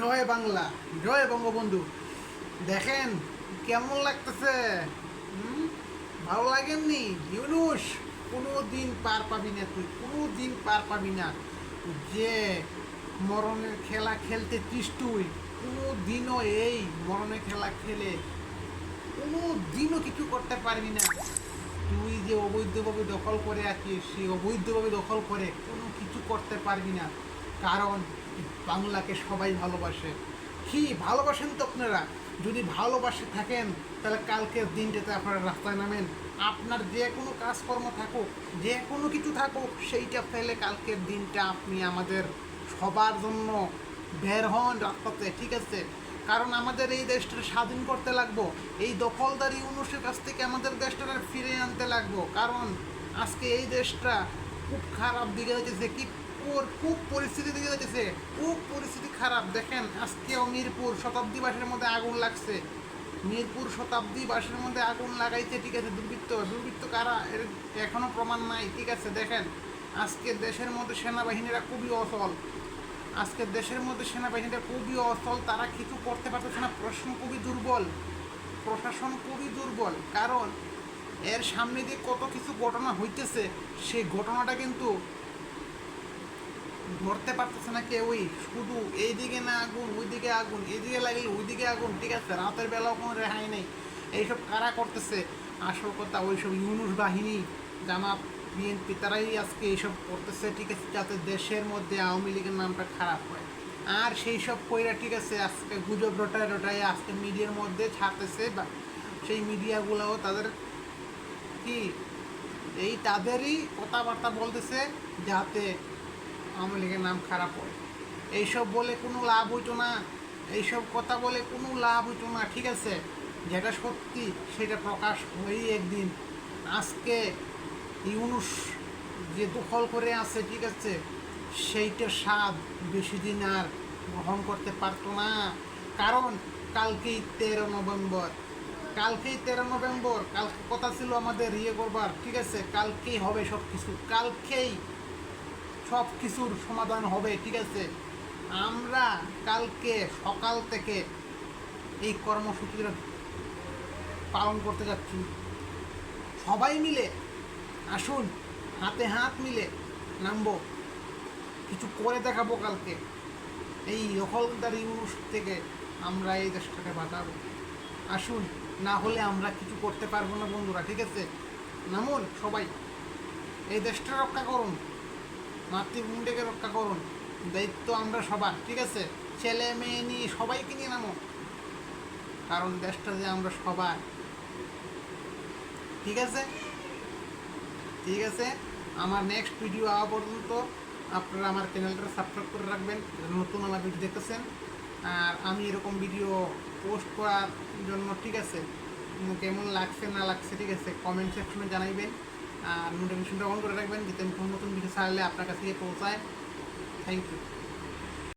জয় বাংলা, জয় বঙ্গবন্ধু। দেখেন, কেমন লাগতেছে? ভালো লাগেননি ইউনুস কোনো দিন পার পাবি না তুই কোনো দিন পার পাবি না। যে মরণের খেলা খেলতে চিস তুই কোনো দিনও এই মরণের খেলা খেলে কোনো দিনও কিছু করতে পারবি না। তুই যে অবৈধভাবে দখল করে আছিস, সেই অবৈধভাবে দখল করে কোনো কিছু করতে পারবি না। কারণ বাংলাকে সবাই ভালোবাসে। কি, ভালোবাসেন তো আপনারা? যদি ভালোবাসে থাকেন, তাহলে কালকের দিনটাতে আপনারা রাস্তায় নামেন। আপনার যে কোনো কাজকর্ম থাকুক, যে কোনো কিছু থাকুক, সেইটা ফেলে কালকের দিনটা আপনি আমাদের সবার জন্য বের হন রাস্তাতে ঠিক আছে? কারণ আমাদের এই দেশটা স্বাধীন করতে লাগবো। এই দখলদারি অনুষের কাছ থেকে আমাদের দেশটা ফিরে আনতে লাগবো। কারণ আজকে এই দেশটা খুব খারাপ দিকে যাচ্ছে কি ওর খুব পরিস্থিতি দিকে যাচ্ছে খুব পরিস্থিতি খারাপ। দেখেন, আজকেও মিরপুর শতাব্দী বাসের মধ্যে আগুন লাগছে। মিরপুর শতাব্দী বাসের মধ্যে আগুন লাগাইছে, ঠিক আছে, দুর্বৃত্ত। দুর্বৃত্ত কারা? এর এখনও প্রমাণ নাই, ঠিক আছে, দেখেন। আজকে দেশের মধ্যে সেনাবাহিনীরা খুবই অসল আজকে দেশের মধ্যে সেনাবাহিনীরা খুবই অসল তারা কিছু করতে পারতেছে না। প্রশ্ন খুবই দুর্বল। প্রশাসন খুবই দুর্বল। কারণ, এর সামনে দিয়ে কত কিছু ঘটনা হইতেছে, সেই ঘটনাটা কিন্তু ধরতে পারতেছে না কেউই শুধু এইদিকে না আগুন, ওইদিকে আগুন, এইদিকে লাগলে ওইদিকে আগুন, ঠিক আছে? রাতের বেলাও কোনো রেহাই নেই। এইসব কারা করতেছে? আসল কথা ওইসব ইউনুস বাহিনী, জামাত, বিএনপি, তারাই আজকে এইসব করতেছে, ঠিক আছে? যাতে দেশের মধ্যে আওয়ামী লীগের নামটা খারাপ হয়। আর সেই সব কইরা, ঠিক আছে, আজকে গুজব রটায় রটায় আজকে মিডিয়ার মধ্যে ছাড়তেছে বা সেই মিডিয়াগুলোও তাদের কি? এই তাদেরই কথাবার্তা বলতেছে যাতে আওয়ামী লীগের নাম খারাপ হয় এইসব বলে কোনো লাভ হইতো না। এইসব কথা বলে কোনো লাভ হইতো না, ঠিক আছে? যেটা সত্যি, সেটা প্রকাশ হয়েই একদিন। আজকে ইউনুস যে দখল করে আছে, ঠিক আছে সেইটা স্বাদ বেশি দিন আর গ্রহণ করতে পারতো না। কারণ, কালকেই তেরো নভেম্বর। কালকেই তেরো নভেম্বর, কালকে কথা ছিল আমাদের ইয়ে করবার, ঠিক আছে? কালকেই হবে সব কিছু কালকেই সব কিছুর সমাধান হবে, ঠিক আছে? আমরা কালকে সকাল থেকে এই কর্মসূচিটা পালন করতে যাচ্ছি। সবাই মিলে আসুন, হাতে হাত মিলে নামবো, কিছু করে দেখাবো কালকে। এই দখলদারি ইউনুস থেকে আমরা এই দেশটাকে বাঁচাবো। আসুন, না হলে আমরা কিছু করতে পারব না বন্ধুরা, ঠিক আছে? নামুন সবাই, এই দেশটা রক্ষা করুন। মাতৃভূমিটাকে রক্ষা করুন। দায়িত্ব আমরা সবার, ঠিক আছে? ছেলে, মেয়ে নিয়ে সবাইকে নিয়ে নামো। কারণ দেশটা যে আমরা সবার ঠিক আছে? ঠিক আছে? আমার নেক্সট ভিডিও আওয়া পর্যন্ত আপনারা আমার চ্যানেলটা সাবস্ক্রাইব করে রাখবেন নতুন আমার ভিডিও দেখতেছেন। আর আমি এরকম ভিডিও পোস্ট করার জন্য, ঠিক আছে? কেমন লাগছে, না লাগছে, ঠিক আছে? কমেন্ট সেকশনে জানাইবেন। নোটিফিকেশনটা অন করে রাখবেন যাতে নতুন নতুন ভিডিও ছাড়লে আপনার কাছে পৌঁছায়। Thank you